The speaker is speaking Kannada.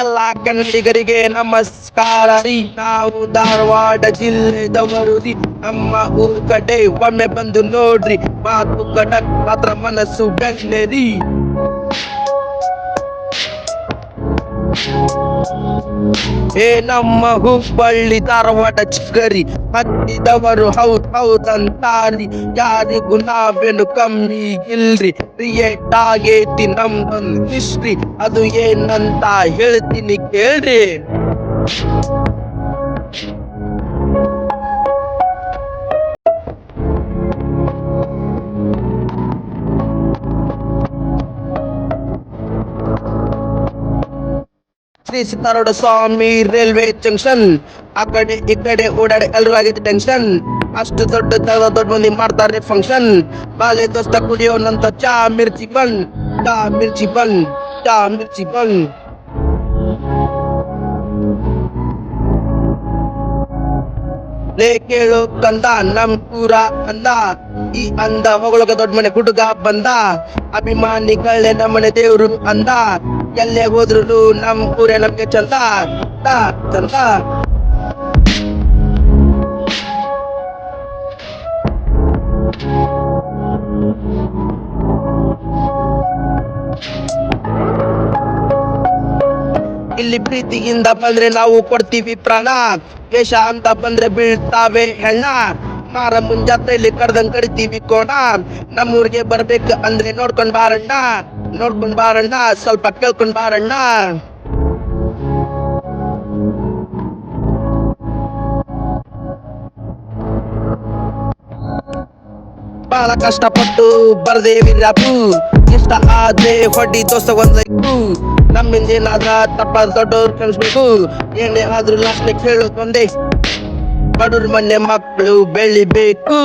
ಎಲ್ಲ ಕನ್ನಡಿಗರಿಗೆ ನಮಸ್ಕಾರ. ರೀ ನಾವು ಧಾರವಾಡ ಜಿಲ್ಲೆದವರು. ರೀ ನಮ್ಮ ಊರ್ ಕಡೆ ಒಮ್ಮೆ ಬಂದು ನೋಡ್ರಿ. ಮಾತು ಕಡಕ್ ಮಾತ್ರ ಮನಸ್ಸು ಬೆನ್ನೆ ಏ ನಮ್ಮ ಹುಬ್ಬಳ್ಳಿ ಧಾರವಾಡ ಚಿಕ್ಕರಿ ಹತ್ತಿದವರು ಹೌದ್ ಹೌದಂತಾರಿ. ಯಾರಿಗೂ ನಾವೇನು ಕಮ್ಮಿ ಇಲ್ರಿ. ಕ್ರಿಯೇಟ್ ಆಗೇತಿ ನಮ್ದೊಂದು ಹಿಸ್ಟ್ರಿ ಅದು ಏನಂತ ಹೇಳ್ತೀನಿ ಕೇಳ್ರಿ. ಶ್ರೀ ಸಿದ್ದಾರೂಢ ಸ್ವಾಮಿ ರೈಲ್ವೆ ಜಂಕ್ಷನ್ ಆ ಕಡೆ, ಈ ಕಡೆ ಓಡಾಡಿ ಎಲ್ರು ಆಗಿದ್ದು ಟೆನ್ಷನ್ ಅಷ್ಟು ದೊಡ್ಡ ದೊಡ್ಡ ದೊಡ್ಡ ಮಂದಿ ಮಾಡ್ತಾರೆ ಫಂಕ್ಷನ್ ಬಾಲೆ ದೋಸ್ತ ಕುಡಿಯೋನಂತ ಚಾ ಮಿರ್ಚಿ ಬನ್, ಚಾ ಮಿರ್ಚಿ ಬನ್, ಚಾ ಮಿರ್ಚಿ ಬನ್. ಲೇ ಕೇಳು ಕಂದ ನಮ್ ಕೂರ ಅಂದ ಈ ಅಂದ ಹೊಗಳ ದೊಡ್ಡ ಮನೆ ಹುಡುಗ ಬಂದ. ಅಭಿಮಾನಿಗಳೇ ನಮ್ಮನೆ ದೇವ್ರು ಅಂದ. ಎಲ್ಲೇ ಹೋದ್ರು ನಮ್ ಊರೇ ನಮ್ಗೆ ಚಂದ. ಚಂದ, ಇಲ್ಲಿ ಪ್ರೀತಿಯಿಂದ ಬಂದ್ರೆ ನಾವು ಕೊಡ್ತೀವಿ ಪ್ರಾಣ ವೇಷ ಅಂತ ಬಂದ್ರೆ ಬೀಳ್ತಾವೆ ಹೆಣ್ಣ. ಮಾರ ಮುಂಜಾತ್ರೆಯಲ್ಲಿ ಕಡ್ದಂಗ್ ಕಡಿತೀವಿ ಕೋಣ ನಮ್ಮೂರಿಗೆ ಬರ್ಬೇಕು ಅಂದ್ರೆ ನೋಡ್ಕೊಂಡ್ ಬಾರಣ್ಣ. ನೋಡ್ಕೊಂಡ್ ಬಾರಣ್ಣ, ಸ್ವಲ್ಪ ಕೇಳ್ಕೊಂಡ್ ಬಾರಣ್ಣ. ಬಹಳ ಕಷ್ಟಪಟ್ಟು ಬರ್ದೇವಿ ರಾಪು ಇಷ್ಟ ಆದ್ರೆ ಹೊಡಿ ದೋಸ್ತ ಒಂದೈಕು ನಮ್ಮಿಂದ ಏನಾದ್ರ ತಪ್ಪ ದೊಡ್ಡವ್ರು ಕಲಿಸ್ಬೇಕು ಏನೇನಾದ್ರೂ ಆದ್ರೂ ಲಾಸ್ಟ್ ಕೇಳೋದು ಒಂದೇ. ಬಡವ್ರ ಮನೆ ಮಕ್ಕಳು ಬೆಳಿಬೇಕು.